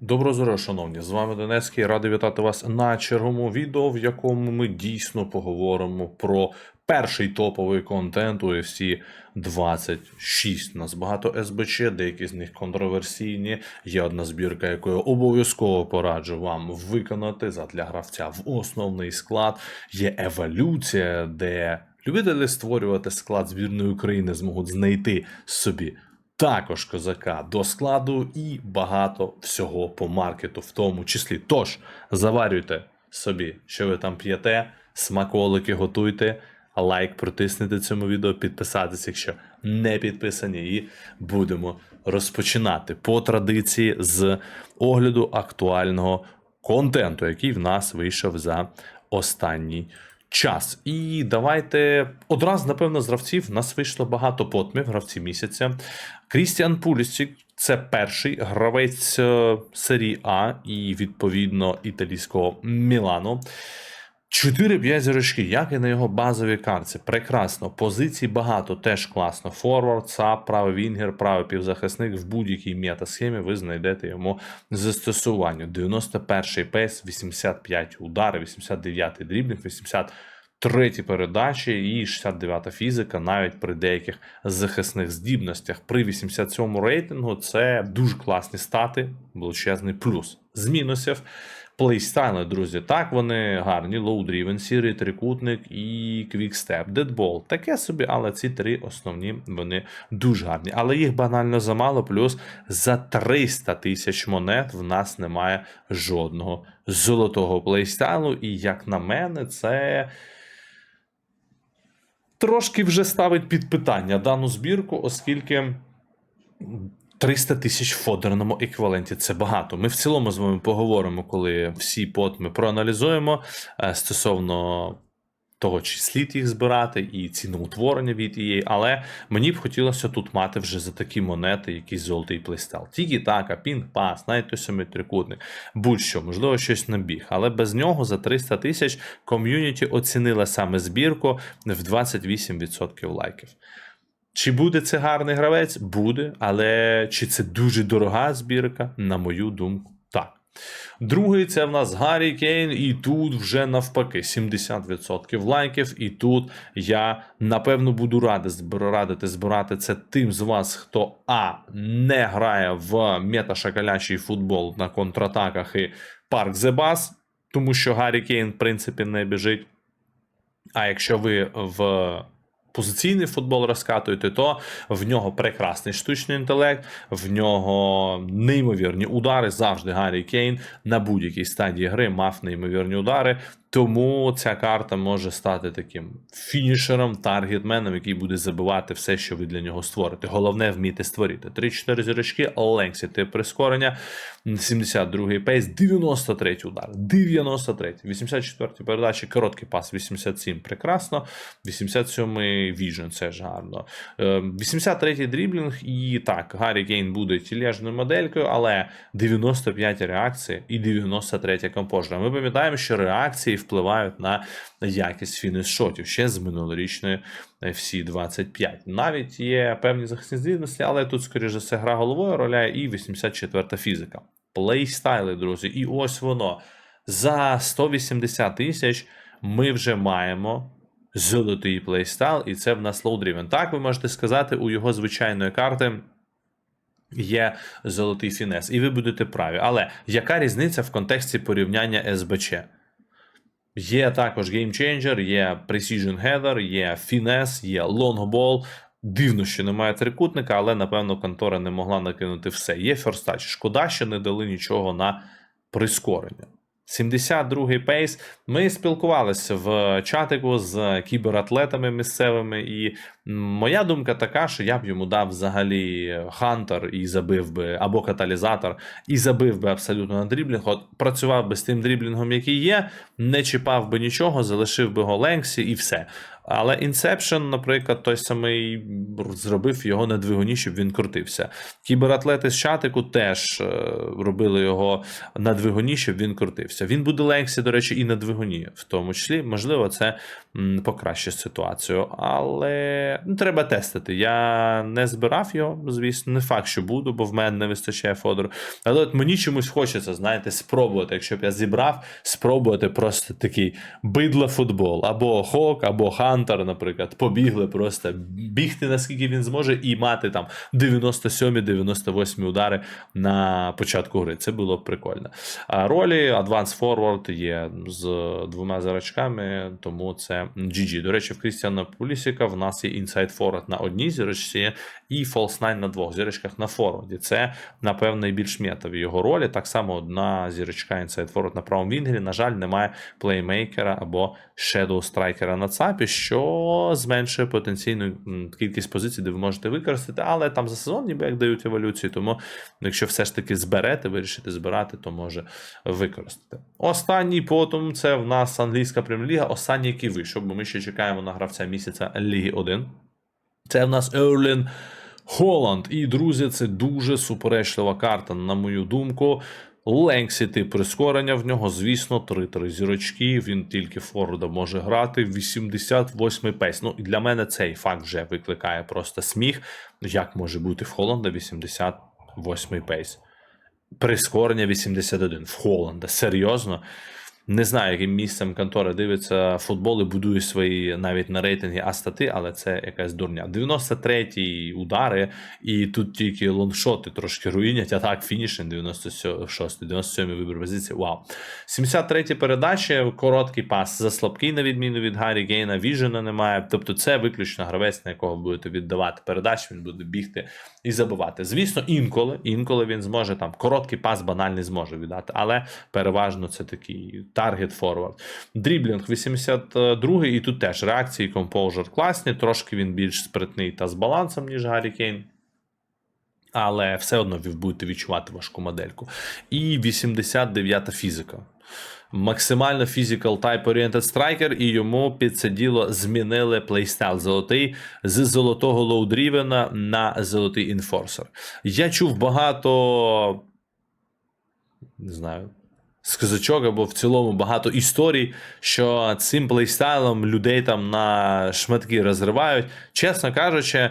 Доброго здоров'я, шановні! З вами Донецький. Радий вітати вас на черговому відео, в якому ми дійсно поговоримо про перший топовий контент UFC 26. У нас багато СБЧ, деякі з них контроверсійні. Є одна збірка, яку я обов'язково пораджу вам виконати задля гравця в основний склад. Є еволюція, де любителі створювати склад збірної України зможуть знайти собі також козака до складу і багато всього по маркету, в тому числі. Тож заварюйте собі, що ви там п'єте, смаколики готуйте, лайк протиснете цьому відео, підписатися, якщо не підписані, і будемо розпочинати по традиції з огляду актуального контенту, який в нас вийшов за останній час. І давайте одразу, напевно, з гравців нас вийшло багато потмів, гравці місяця. Крістіан Пулісік це перший гравець е, серії А і, відповідно, італійського Мілану. 4-5 зірочки, як і на його базовій карті. Прекрасно. Позицій багато, теж класно. Форвард, САП, правий вінгер, правий півзахисник в будь-якій мета-схемі ви знайдете йому застосування. 91-й пейс, 85 удари, 89-й дрібник, 83 передачі і 69-та фізика навіть при деяких захисних здібностях. При 87 рейтингу це дуже класні стати, величезний плюс. З мінусів. Плейстайли, друзі, так, вони гарні, лоудрівен, сірий трикутник і квікстеп, дедбол. Таке собі, але ці три основні вони дуже гарні. Але їх банально замало, плюс за 300 тисяч монет в нас немає жодного золотого плейстайлу. І, як на мене, це. Трошки вже ставить під питання дану збірку, оскільки 300 тисяч в фодерному еквіваленті це багато. Ми в цілому з вами поговоримо, коли всі пот ми проаналізуємо е, стосовно того, чи слід їх збирати, і ціноутворення від EA, але мені б хотілося тут мати вже за такі монети якийсь золотий плейстайл. Тільки так, пінг пас, навіть той самий трикутник, будь-що, можливо, щось набіг. Але без нього за 300 тисяч ком'юніті оцінила саме збірку в 28% лайків. Чи буде це гарний гравець? Буде, але чи це дуже дорога збірка? На мою думку, так. Другий це в нас Гаррі Кейн, і тут вже навпаки 70% лайків. І тут я напевно буду радити збирати це тим з вас, хто А не грає в меташакалячий футбол на контратаках і парк Зебас, тому що Гаррі Кейн, в принципі, не біжить. А якщо ви в позиційний футбол розкатуєте, то в нього прекрасний штучний інтелект, в нього неймовірні удари. Завжди Гаррі Кейн на будь-якій стадії гри мав неймовірні удари. Тому ця карта може стати таким фінішером, таргетменом, який буде забивати все, що ви для нього створите. Головне вміти створити. 3-4 зірочки, Ленксі тип прискорення, 72-й пейс, 93-й удар, 93-й, 84 передачі, короткий пас, 87 прекрасно, 87-й віжен, це ж гарно. 83-й дріблінг, і так, Гаррі Кейн буде тілежною моделькою, але 95 реакцій і 93 компожера. Ми пам'ятаємо, що реакції впливають на якість фініш-шотів ще з минулорічної FC25. Навіть є певні захисні здібності, але тут, скоріше за все, гра головою роляє і 84-та фізика. Плейстайли, друзі, і ось воно. За 180 тисяч ми вже маємо золотий плейстайл, і це в нас лоудрівен. Так, ви можете сказати, у його звичайної карти. Є золотий фінес, і ви будете праві. Але яка різниця в контексті порівняння СБЧ? Є також геймченджер, є Precision Header, є Finesse, є Longball. Дивно, що немає трикутника, але напевно контора не могла накинути все. Є First Touch. Шкода, що не дали нічого на прискорення. 72-й пейс. Ми спілкувалися в чатику з кібератлетами місцевими, і моя думка така, що я б йому дав взагалі хантер і забив би або каталізатор, і забив би абсолютно на дріблінг. От працював би з тим дріблінгом, який є, не чіпав би нічого, залишив би його Ленксі і все. Але Inception, наприклад, той самий зробив його на двигуні, щоб він крутився. Кібератлети з чатику теж е, робили його на двигуні, щоб він крутився. Він буде Лексі, до речі, і на двигуні, в тому числі, можливо, це покращить ситуацію. Але ну, треба тестити. Я не збирав його, звісно, не факт, що буду, бо в мене не вистачає фодору. Але от мені чомусь хочеться, знаєте, спробувати. Якщо б я зібрав, спробувати просто такий бидла футбол, або Хок, або Хантер, наприклад, побігли просто бігти, наскільки він зможе, і мати там 97-98 удари на початку гри. Це було б прикольно. А ролі Advanced Forward є з двома зірочками, тому це GG. До речі, в Крістіана Пулісіка в нас є Inside Forward на одній зірочці і False 9 на двох зірочках на форварді. Це, напевно, найбільш метові його ролі. Так само одна зірочка Inside Forward на правому вінгері. На жаль, немає плеймейкера або Shadow Страйкера на ЦАПі, що зменшує потенційну кількість позицій, де ви можете використати, але там за сезон ніби як дають еволюцію, тому якщо все ж таки зберете, вирішите збирати, то може використати. Останній потім це в нас англійська прем'єр-ліга, останній, який вийшов, бо ми ще чекаємо на гравця місяця Ліги 1. Це в нас Ерлін Холланд. І, друзі, це дуже суперечлива карта, на мою думку. Ленксіти прискорення в нього, звісно, 3-3 зірочки. Він тільки Форда може грати. 88 пейс. Ну, і для мене цей факт вже викликає просто сміх. Як може бути в Холланда 88 пейс? Прискорення 81 в Холланда. Серйозно? Не знаю, яким місцем контора дивиться футбол і будує свої навіть на рейтингі астати, але це якась дурня. 93-й удари, і тут тільки лонгшоти трошки руїнять, а так фінішинг 96 97 вибір позиції. Вау. 73-й передачі, короткий пас за слабкий, на відміну від Гаррі Гейна, Віжена немає. Тобто це виключно гравець, на якого будете віддавати передачі, він буде бігти і забивати. Звісно, інколи, інколи він зможе там короткий пас банальний зможе віддати, але переважно це такий таргет форвард. Дріблінг 82 і тут теж реакції, компоужер класні, трошки він більш спритний та з балансом, ніж Гаррі Кейн. Але все одно ви будете відчувати важку модельку. І 89-та фізика. Максимально physical type oriented striker, і йому під це діло змінили плейстайл золотий з золотого лоудрівена на золотий інфорсер. Я чув багато, не знаю, сказочок або в цілому багато історій, що цим плейстайлом людей там на шматки розривають. Чесно кажучи,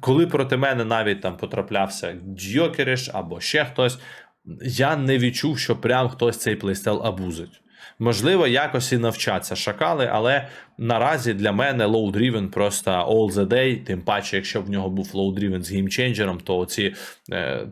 коли проти мене навіть там потраплявся Джокеріш або ще хтось, я не відчув, що прям хтось цей плейстайл абузить. Можливо, якось і навчаться шакали, але наразі для мене Low Driven просто all the day, тим паче, якщо в нього був Driven з геймченджером, то ці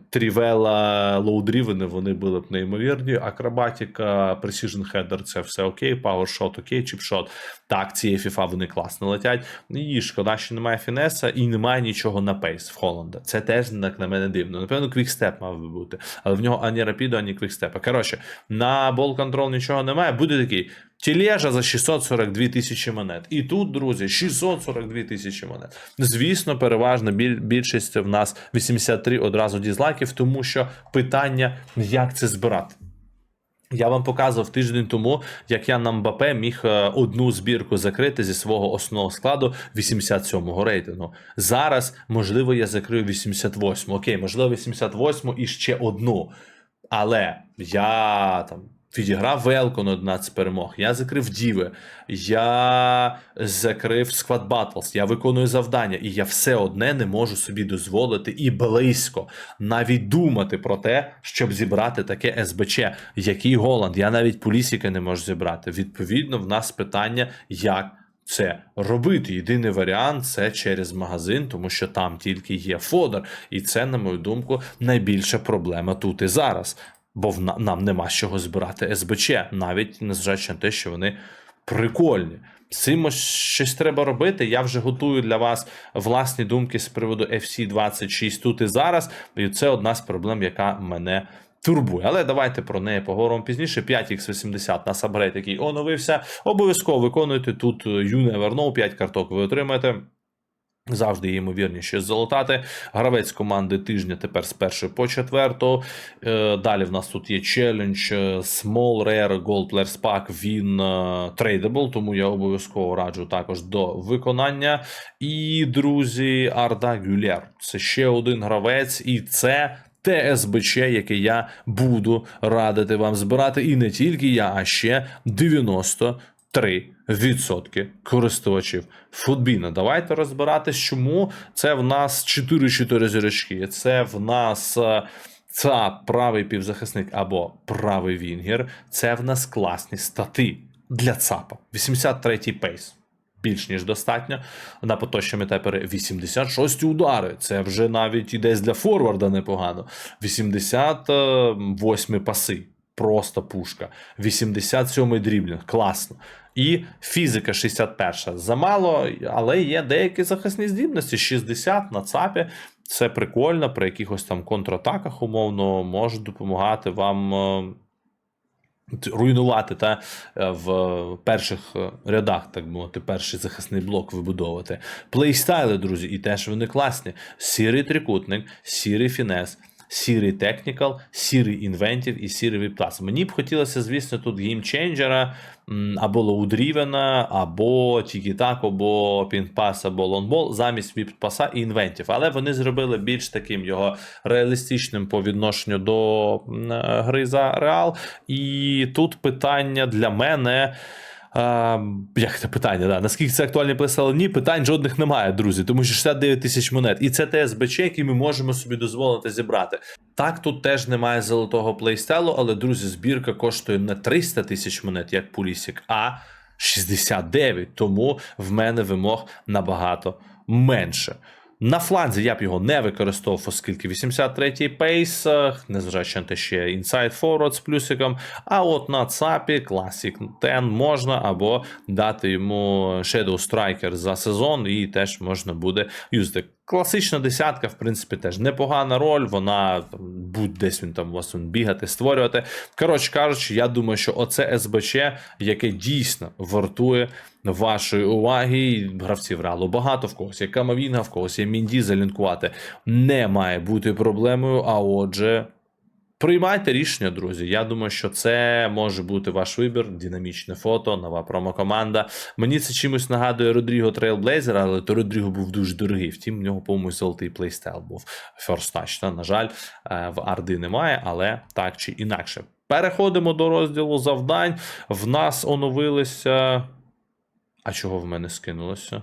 трівела Low Driven, вони були б неймовірні. Акробатика, Precision Header це все окей, Power Shot окей, чіпшот. Так, ці FIFA вони класно летять. І шкода, що немає фінеса і немає нічого на пейс в Холланда. Це теж так на мене дивно. Напевно, квікстеп мав би бути, але в нього ані рапіду, ані квікстепа. Коротше, на бол контрол нічого немає. Буде такий. Тележа за 642 тисячі монет. І тут, друзі, 642 тисячі монет. Звісно, переважна більшість в нас 83 одразу дізлайків, тому що питання, як це збирати. Я вам показував тиждень тому, як я на Мбапе міг е, одну збірку закрити зі свого основного складу 87-го рейтингу. Зараз, можливо, я закрию 88-му. Окей, можливо, 88-му і ще одну. Але я там відіграв велко на 11 перемог. Я закрив діви, я закрив Squad Battles, я виконую завдання, і я все одне не можу собі дозволити і близько навіть думати про те, щоб зібрати таке СБЧ. Який Голланд? Я навіть полісіки не можу зібрати. Відповідно, в нас питання, як. Це робити. Єдиний варіант це через магазин, тому що там тільки є фодер. І це, на мою думку, найбільша проблема тут і зараз. Бо нам нема з чого збирати СБЧ, навіть незважаючи на те, що вони прикольні. З цим щось треба робити. Я вже готую для вас власні думки з приводу FC26 тут і зараз. І це одна з проблем, яка мене турбує. Але давайте про неї поговоримо пізніше. 5x80 на сабрейт, який оновився. Обов'язково виконуйте тут е, You Never Know, 5 карток ви отримаєте. Завжди є ймовірність щось залутати. Гравець команди тижня тепер з першої по четверту. Е, Далі в нас тут є челендж е, Small Rare Gold Players Pack. Він трейдабл, тому я обов'язково раджу також до виконання. І, друзі, Арда Гюлєр. Це ще один гравець, і це. ТСБЧ, яке я буду радити вам збирати, і не тільки я, а ще 93% користувачів Футбіна. Давайте розбиратись, чому це в нас 4-4 зірочки. Це в нас. е, ЦАП, правий півзахисник або правий Вінгер. Це в нас класні стати для ЦАПа. 83-й пейс. Більш ніж достатньо. На поточному етапі 86 удари. Це вже навіть і десь для форварда непогано. 88 паси. Просто пушка. 87 дріблінг. Класно. І фізика 61. Замало, але є деякі захисні здібності. 60 на ЦАПі. Це прикольно, при якихось там контратаках, умовно, може допомагати вам е, руйнувати та е, в перших е, рядах, так би мовити, перший захисний блок вибудовувати. Плейстайли, друзі, і теж вони класні. Сірий трикутник, сірий фінес. Сірий технікал, сірий інвентів і сірий віпклас. Мені б хотілося, звісно, тут геймченджера або лоудрівена, або тільки-так, або пінпас, або лонбол замість віппаса і інвентів. Але вони зробили більш таким його реалістичним по відношенню до гри за реал. І тут питання для мене. Як це питання? Да? Наскільки це актуальний плейстайл? Ні, питань жодних немає, друзі, тому що 69 тисяч монет. І це ТСБЧ, який ми можемо собі дозволити зібрати. Так, тут теж немає золотого плейстайлу, але, друзі, збірка коштує не 300 тисяч монет, як Пулісік, а 69. Тому в мене вимог набагато менше. На фланзі я б його не використовував, оскільки 83-й пейс, е, незважаючи на те, ще Inside Forward з плюсиком. А от на ЦАПі Classic 10 можна або дати йому Shadow Striker за сезон, і теж можна буде юзати. Класична десятка, в принципі, теж непогана роль. Вона будь десь він там у вас він бігати, створювати. Коротше кажучи, я думаю, що оце СБЧ, яке дійсно вартує вашої уваги. Гравців реалу багато в когось є Камавінга, в когось є Мінді залінкувати. Не має бути проблемою. А отже. Приймайте рішення, друзі. Я думаю, що це може бути ваш вибір. Динамічне фото, нова промокоманда. Мені це чимось нагадує Родріго Трейлблейзера, але то Родріго був дуже дорогий. Втім, в нього, по-моєму, золотий плейстайл був. First Touch. На жаль, е, в Арди немає, але так чи інакше. Переходимо до розділу завдань. В нас оновилися. А чого в мене скинулося?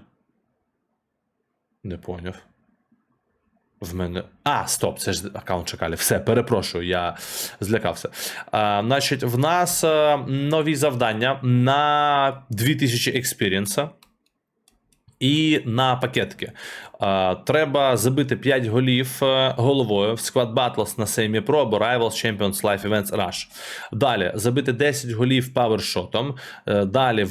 Не поняв. В мене. А, стоп, це ж аккаунт Чакалі. Все, перепрошую, я злякався. А, значить, в нас а, нові завдання на 2000 експірієнса. І на пакетки. Треба забити 5 голів е, головою в Squad Battles на Semi Pro або Rivals Champions Life Events Rush. Далі забити 10 голів павершотом. Е, Далі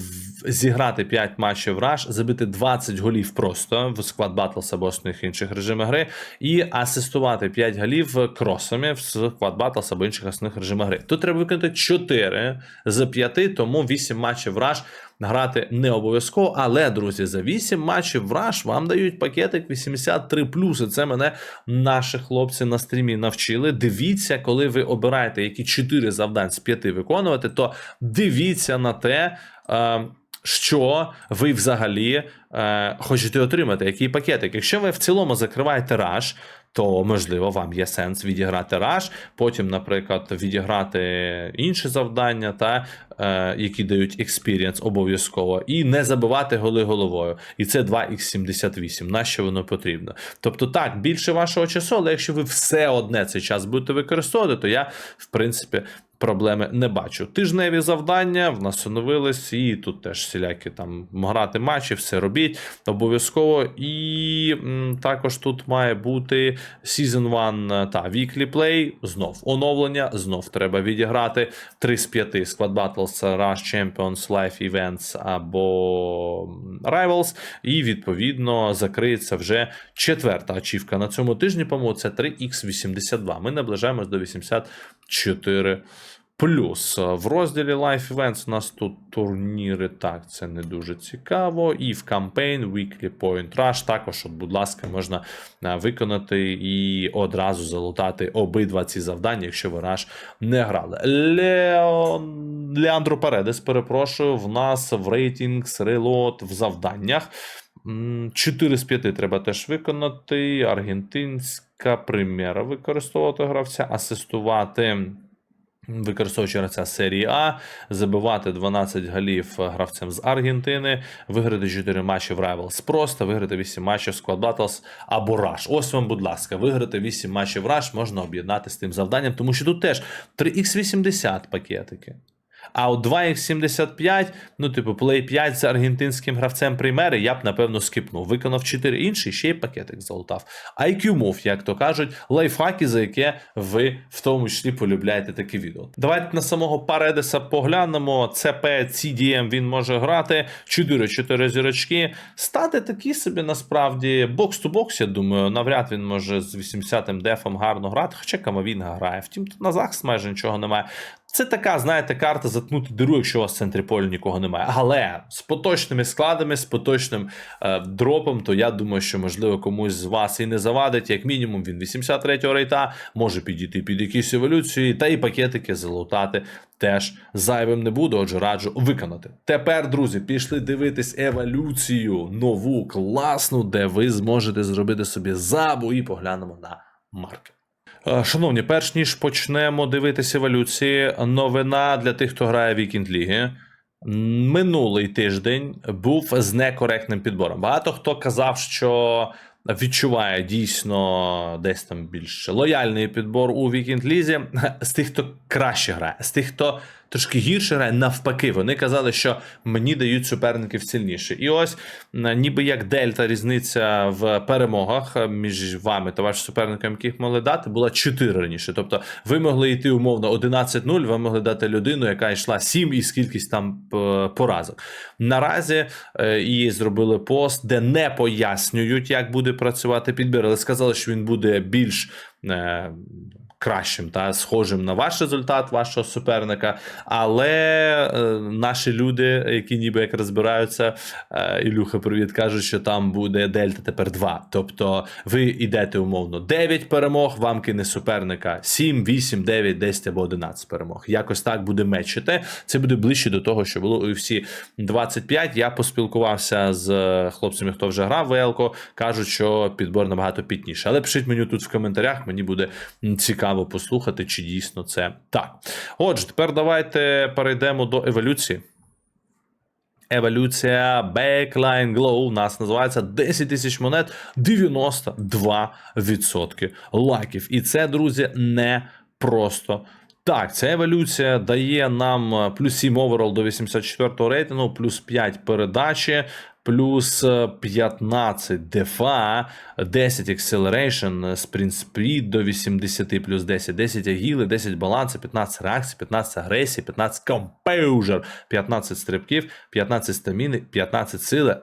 зіграти 5 матчів Rush, забити 20 голів просто в Squad Battles або основних інших режимах гри. І асистувати 5 голів кросами в Squad Battles або інших основних режимах гри. Тут треба виконати 4 з 5, тому 8 матчів Rush грати не обов'язково. Але, друзі, за 8 матчів враж вам дають пакетик 83 І це мене наші хлопці на стрімі навчили. Дивіться, коли ви обираєте які 4 завдань з 5 виконувати, то дивіться на те. Що ви взагалі е, хочете отримати, який пакетик. Якщо ви в цілому закриваєте раш, то можливо вам є сенс відіграти раш, потім, наприклад, відіграти інші завдання, та, е, які дають експірієнс обов'язково, і не забивати голи головою. І це 2х78. На що воно потрібно? Тобто, так, більше вашого часу, але якщо ви все одне цей час будете використовувати, то я, в принципі, проблеми не бачу. Тижневі завдання в нас оновились, і тут теж всілякі там грати матчі, все робіть обов'язково. І м, також тут має бути Season 1 та Weekly Play. Знов оновлення, знов треба відіграти 3 з 5 Squad Battles, Rush Champions, Life Events або Rivals. І відповідно закриється вже четверта ачівка на цьому тижні. По-моєму, це 3x82. Ми наближаємось до 84 Плюс е, в розділі Life Events у нас тут турніри. Так, це не дуже цікаво. І в Campaign Weekly Point Rush також, от, будь ласка, можна е, виконати і одразу залутати обидва ці завдання, якщо ви Rush не грали. Леон... Леандро Паредес, перепрошую, в нас в рейтингс, релот в завданнях. 4 з 5 треба теж виконати. Аргентинська прем'єра використовувати гравця, асистувати. Використовуючи гравця серії А, забивати 12 голів гравцем з Аргентини, виграти 4 матчі в Rivals просто, виграти 8 матчів Squad Battles або Rush. Ось вам, будь ласка, виграти 8 матчів Rush можна об'єднати з тим завданням, тому що тут теж 3x80 пакетики. А от 2x75, ну, типу, Play 5 з аргентинським гравцем примери, я б напевно скипнув. Виконав 4 інші, ще й пакетик залутав. IQ Move, як то кажуть, лайфхаки, за яке ви в тому числі полюбляєте такі відео. Давайте на самого Паредеса поглянемо. CP, CDM він може грати. 4-4 зірочки. Стати такі собі насправді бокс-ту-бокс, я думаю, навряд він може з 80-м дефом гарно грати, хоча Камовінга грає. Втім, тут на захист майже нічого немає. Це така, знаєте, карта заткнути диру, якщо у вас в центрі поля нікого немає. Але з поточними складами, з поточним е, дропом, то я думаю, що можливо комусь з вас і не завадить. Як мінімум, він 83-го рейта може підійти під якісь еволюції, та і пакетики залутати теж зайвим не буде. Отже, раджу виконати. Тепер, друзі, пішли дивитись еволюцію нову, класну, де ви зможете зробити собі забу і поглянемо на марки. Е, Шановні, перш ніж почнемо дивитися еволюції, новина для тих, хто грає Вікінд Ліги. Минулий тиждень був з некоректним підбором. Багато хто казав, що відчуває дійсно десь там більш лояльний підбор у Вікінд Лізі. З тих, хто краще грає, з тих, хто трошки гірше грає, навпаки, вони казали, що мені дають суперників сильніше. І ось ніби як дельта різниця в перемогах е, між вами та вашим суперником, яких могли дати, була 4 раніше. Тобто ви могли йти умовно 11-0, ви могли дати людину, яка йшла 7 із кількість там поразок. Наразі е, і зробили пост, де не пояснюють, як буде працювати підбір, але сказали, що він буде більш. Е, Кращим та схожим на ваш результат вашого суперника, але е, наші люди, які ніби як розбираються, е, Ілюха, привіт, кажуть, що там буде дельта тепер 2. Тобто ви йдете умовно 9 перемог, вам кине суперника 7, 8, 9, 10 або 11 перемог. Якось так буде мечити. Це буде ближче до того, що було у UFC 25. Я поспілкувався з хлопцями, хто вже грав в Елко. Кажуть, що підбор набагато пітніше. Але пишіть мені тут в коментарях, мені буде м, цікаво послухати, чи дійсно це так. Отже, тепер давайте перейдемо до еволюції. Еволюція Backline Glow у нас називається 10 тисяч монет, 92% лайків. І це, друзі, не просто. Так, ця еволюція дає нам плюс 7 оверол до 84 го рейтингу, плюс 5 передачі, плюс е, 15 дефа, 10 acceleration, sprint speed до 80 плюс 10, 10 агіли, 10 балансу, 15 реакцій, 15 агресії, 15 composure, 15 стрибків, 15 стаміни, 15 сили.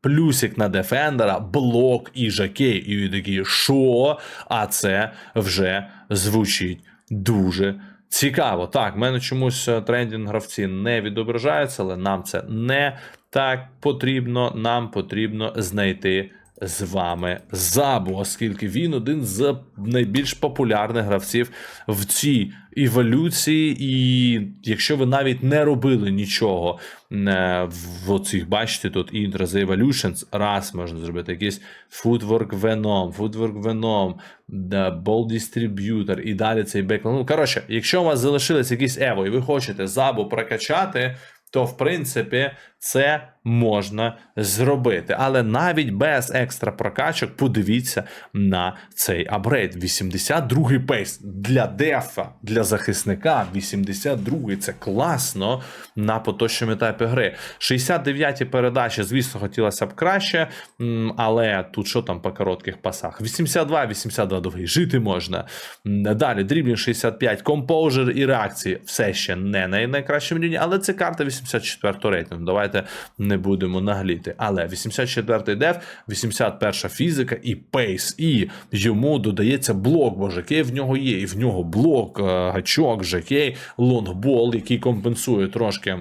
Плюсик на дефендера, блок і жакей. І ви такі, що? А це вже звучить дуже цікаво. Так, в мене чомусь е, трендінг гравці не відображаються, але нам це не так потрібно. Нам потрібно знайти з вами забу, оскільки він один з найбільш популярних гравців в цій еволюції. І якщо ви навіть не робили нічого е, в оцих, бачите, тут Intro The Evolutions, раз можна зробити якийсь Footwork Venom, Footwork Venom, Ball Distributor і далі цей беклон. Ну, коротше, якщо у вас залишилось якийсь ево, і ви хочете забу прокачати, то в принципі це можна зробити. Але навіть без екстра прокачок подивіться на цей апгрейд. 82-й пейс для дефа, для захисника. 82-й це класно на поточному етапі гри. 69-ті передачі, звісно, хотілося б краще, але тут що там по коротких пасах? 82, 82 довгий. Жити можна. Далі дріблінг 65, композер і реакції все ще не на найкращому рівні, але це карта 84 рейтингу. Давайте давайте не будемо нагліти. Але 84-й деф, 81-ша фізика і пейс, і йому додається блок, бо жакей в нього є, і в нього блок, е, гачок, жакей, лонгбол, який компенсує трошки.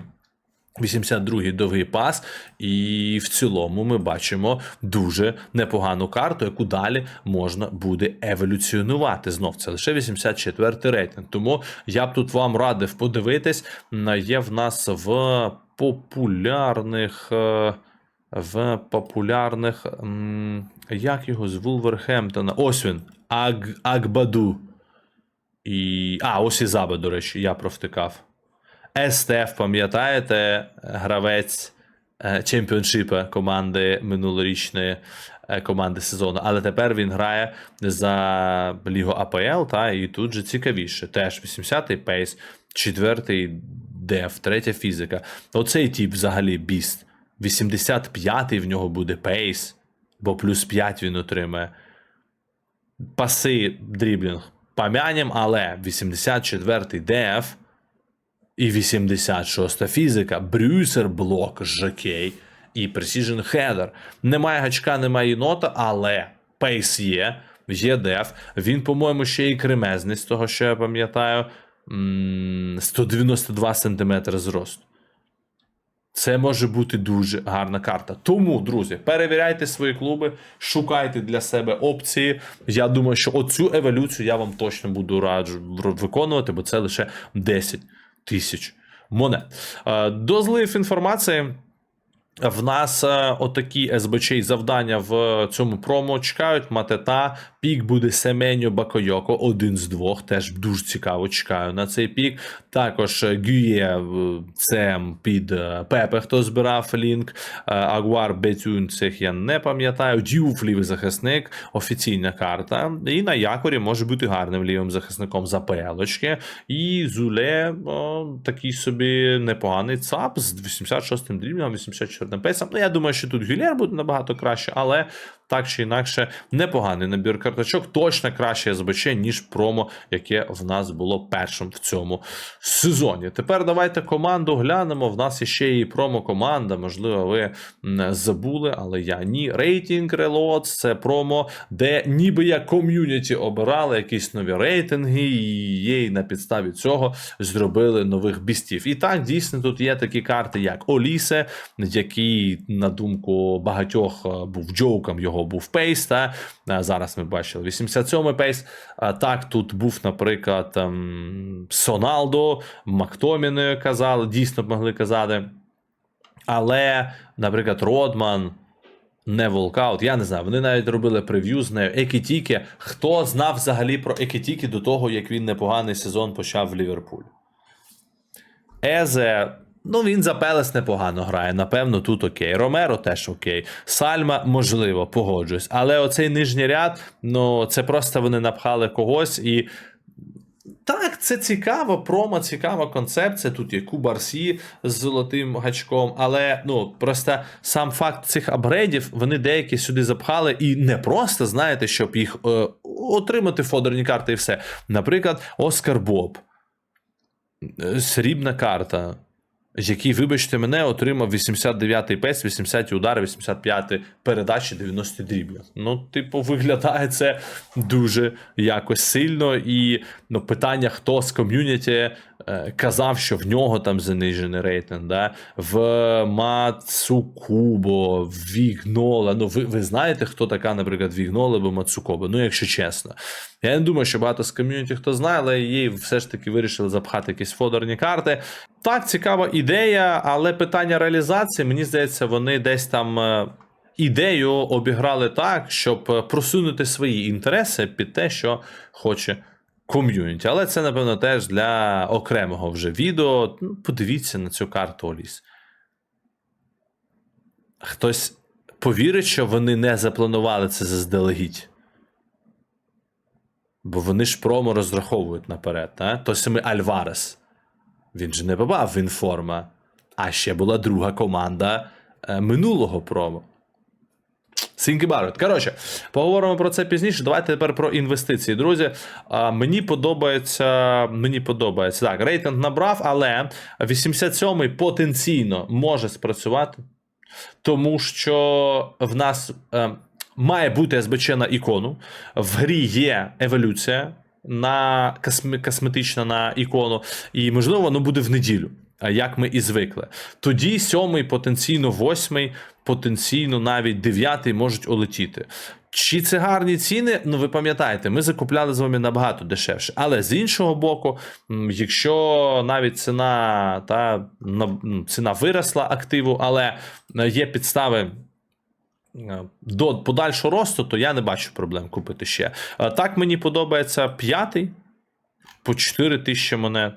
82-й довгий пас, і в цілому ми бачимо дуже непогану карту, яку далі можна буде еволюціонувати. Знов це лише 84-й рейтинг. Тому я б тут вам радив подивитись. Є в нас в популярних. е, В популярних. Як його з Вулверхемптона? Ось він. Аг, Агбаду. І. А, ось і Заба, до речі, я провтикав. СТФ, пам'ятаєте, гравець е, чемпіоншипа команди минулорічної е, команди сезону, але тепер він грає за Лігу АПЛ, та і тут же цікавіше. Теж 80-й пейс, 4-й деф, третя фізика. Оцей тип взагалі біст. 85-й в нього буде пейс, бо плюс 5 він отримає. Паси дріблінг пам'янем, але 84-й ДФ і 86-та фізика, брюсер блок, жокей і Precision Header. Немає гачка, немає єнота, але пейс є, є деф. Він, по-моєму, ще і кремезний, з того, що я пам'ятаю. 192 см зросту. Це може бути дуже гарна карта. Тому, друзі, перевіряйте свої клуби, шукайте для себе опції. Я думаю, що оцю еволюцію я вам точно буду раджу виконувати, бо це лише 10 тисяч монет. Дозлив До злив інформації. В нас е, отакі СБЧ завдання в цьому промо чекають. Матета, пік буде Семеню Бакойоко, один з двох. Теж дуже цікаво чекаю на цей пік. Також е, Гює е, Цем під Пепе, хто збирав лінк. Агуар Бетюн, цих я не пам'ятаю. Дюф лівий захисник, офіційна карта. І на якорі може бути гарним лівим захисником за ПЛочки. І Зуле о, такий собі непоганий ЦАП з 86-м дрібнем, 84 пейсом. Ну, я думаю, що тут Гюлєр буде набагато краще, але так чи інакше непоганий набір карточок. Точно краще СБЧ, ніж промо, яке в нас було першим в цьому сезоні. Тепер давайте команду глянемо. В нас ще і промо-команда. Можливо, ви забули, але я ні. Рейтинг Reloads – це промо, де ніби як ком'юніті обирали якісь нові рейтинги, і є на підставі цього зробили нових бістів. І так, дійсно, тут є такі карти, як Олісе, який, на думку багатьох, е, був джоуком, його був пейс. Та Е, зараз ми бачили 87-й пейс. Так, тут був, наприклад, ем, Соналдо, Мактоміни казали, дійсно могли казати. Але, наприклад, Родман. Не волкаут, я не знаю. Вони навіть робили прев'ю з нею. Екітіки. Хто знав взагалі про Екітіки до того, як він непоганий сезон почав в Ліверпуль? Езе. Ну, він за Пелес непогано грає. Напевно, тут окей. Ромеро теж окей. Сальма, можливо, погоджуюсь. Але оцей нижній ряд, ну, це просто вони напхали когось і. Так, це цікаво, промо, цікава концепція. Тут є Кубарсі з золотим гачком, але ну просто сам факт цих апгрейдів, вони деякі сюди запхали, і не просто знаєте, щоб їх е, отримати фодерні карти і все. Наприклад, Оскар Боб, Е, срібна карта. Який, вибачте мене, отримав 89-й пес, 80 удари, 85 передачі, 90 дріблів. Ну, типу, виглядає це дуже якось сильно. І ну, питання, хто з ком'юніті е, казав, що в нього там занижений рейтинг. Да? В Мацукубо, в Вігнола. Ну, ви, ви знаєте, хто така, наприклад, Вігнола або Мацукобо? Ну, якщо чесно. Я не думаю, що багато з ком'юніті хто знає, але їй все ж таки вирішили запхати якісь фодерні карти. Так, цікава ідея, але питання реалізації, мені здається, вони десь там. е, Ідею обіграли так, щоб е, просунути свої інтереси під те, що хоче ком'юніті. Але це, напевно, теж для окремого вже відео. Ну, Подивіться на цю карту Оліс. Хтось повірить, що вони не запланували це заздалегідь. Бо вони ж промо розраховують наперед. Та? Той самий Альварес. Він же не попав в інформа. А ще була друга команда е, минулого промо. Think about. Коротше, поговоримо про це пізніше. Давайте тепер про інвестиції. Друзі, а, мені подобається. Мені подобається. Так, рейтинг набрав, але 87-й потенційно може спрацювати, тому що в нас е, має бути СБЧ на ікону. В грі є еволюція на косме, косметична на ікону, і можливо воно буде в неділю. Як ми і звикли. Тоді сьомий, потенційно восьмий, потенційно навіть дев'ятий можуть улетіти. Чи це гарні ціни? Ну ви пам'ятаєте, ми закупляли з вами набагато дешевше. Але з іншого боку, якщо навіть ціна та ціна виросла активу, але е, є підстави. Е, До подальшого росту, то я не бачу проблем купити ще. Е, Так мені подобається п'ятий по 4 тисячі монет.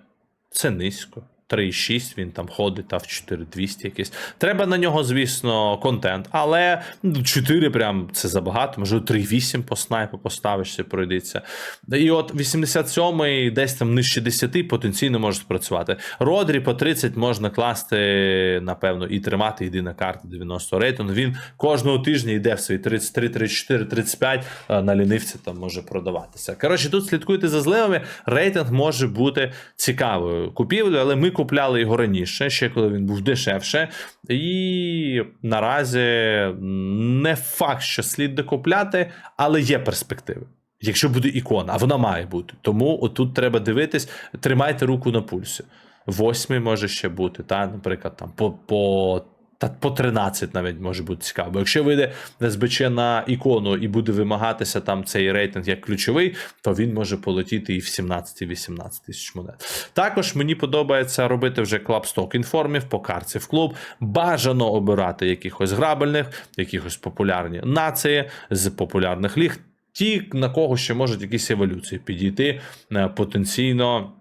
Це низько. 3,6 він там ходить, та в 4200 якийсь. Треба на нього, звісно, контент, але ну, 4 прям це забагато, може 3,8 по снайпу поставишся, пройдеться. І от 87-й десь там нижче 10 потенційно може спрацювати. Родрі по 30 можна класти, напевно, і тримати єдина карта 90 рейтинг. Він кожного тижня йде в свої 33, 34, 35 на лінивці там може продаватися. Коротше, тут слідкуйте за зливами. Рейтинг може бути цікавою купівлею, але ми купляли його раніше, ще коли він був дешевше. І наразі не факт, що слід докупляти, але є перспективи. Якщо буде ікона, а вона має бути. Тому отут треба дивитись, тримайте руку на пульсі. Восьмий може ще бути, та, наприклад, там по, по, та, по 13 навіть може бути цікаво. Якщо вийде СБЧ на ікону і буде вимагатися там цей рейтинг як ключовий, то він може полетіти і в 17-18 тисяч монет. Також мені подобається робити вже клабсток інформів по карці в клуб. Бажано обирати якихось грабельних, якихось популярні нації з популярних ліг. Ті, на кого ще можуть якісь еволюції підійти е, потенційно.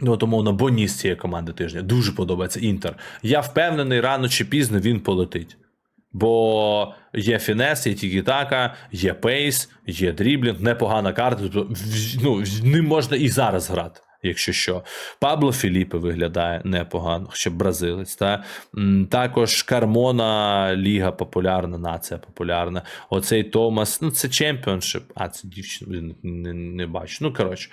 Ну, тому Боні боніс цієї команди тижня дуже подобається Інтер. Я впевнений, рано чи пізно він полетить. Бо є фінес, є тікітака, є пейс, є дріблінг, непогана карта. Тобто, ну, ним можна і зараз грати. Якщо що, Пабло Філіппе виглядає непогано, хоча бразилець. Та? Також Кармона, Ліга популярна, нація популярна. Оцей Томас, ну це чемпіоншип. А, це дівчина, не, не, бачу. Ну, коротше,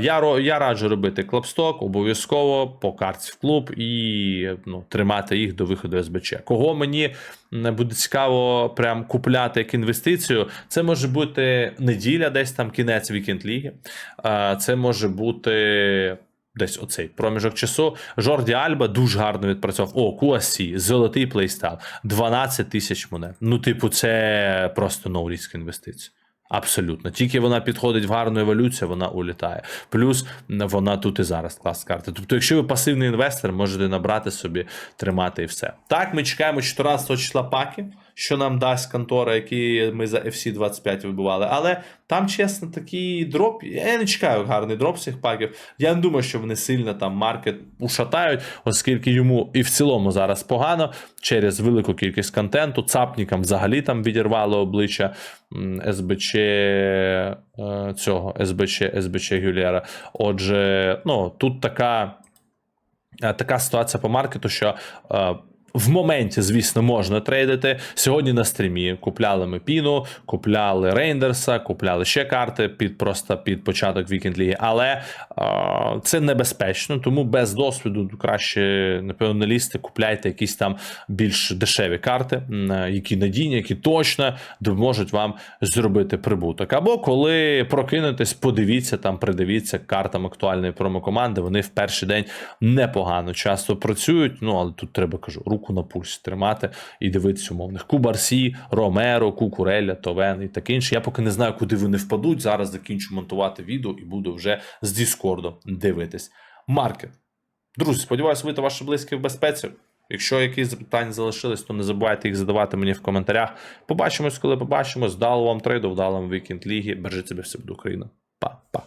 я, я раджу робити клапсток обов'язково по карті в клуб і ну, тримати їх до виходу СБЧ. Кого мені буде цікаво прям купляти як інвестицію, це може бути неділя, десь там кінець вікенд ліги. Це може бути. Десь оцей проміжок часу. Жорді Альба дуже гарно відпрацьовував. О, Куасі, золотий плейстайл, 12 тисяч монет. Ну, типу, це просто no-risk інвестиція. Абсолютно. Тільки вона підходить в гарну еволюцію, вона улітає. Плюс вона тут і зараз клас карти. Тобто, якщо ви пасивний інвестор, можете набрати собі, тримати і все. Так, ми чекаємо 14 числа паки, що нам дасть контора, які ми за FC25 вибивали. Але там, чесно, такий дроп. Я не чекаю гарний дроп цих паків. Я не думаю, що вони сильно там маркет ушатають, оскільки йому і в цілому зараз погано через велику кількість контенту. Цапнікам взагалі там відірвало обличчя СБЧ е, цього СБЧ, СБЧ Гюлєра. Отже, ну тут така. Е, така ситуація по маркету, що е, в моменті, звісно, можна трейдити. Сьогодні на стрімі купляли ми піну, купляли Рейндерса, купляли ще карти під просто під початок вікенд ліги. Але е, це небезпечно, тому без досвіду краще, напевно, лізти, купляйте якісь там більш дешеві карти, які надійні, які точно допоможуть вам зробити прибуток. Або коли прокинетесь, подивіться там, придивіться картам актуальної промокоманди. Вони в перший день непогано часто працюють. Ну але тут треба кажу, руку на пульсі тримати і дивитися умовних Кубарсі, Ромеро, Кукуреля, Товен і таке інше. Я поки не знаю, куди вони впадуть. Зараз закінчу монтувати відео і буду вже з Діскорду дивитись. Маркет. Друзі, сподіваюся, ви та ваші близькі в безпеці. Якщо якісь запитання залишились, то не забувайте їх задавати мені в коментарях. Побачимось, коли побачимось. Вдало вам трейду, вдало вам вікенд ліги. Бережіть себе все буде Україна. Па-па.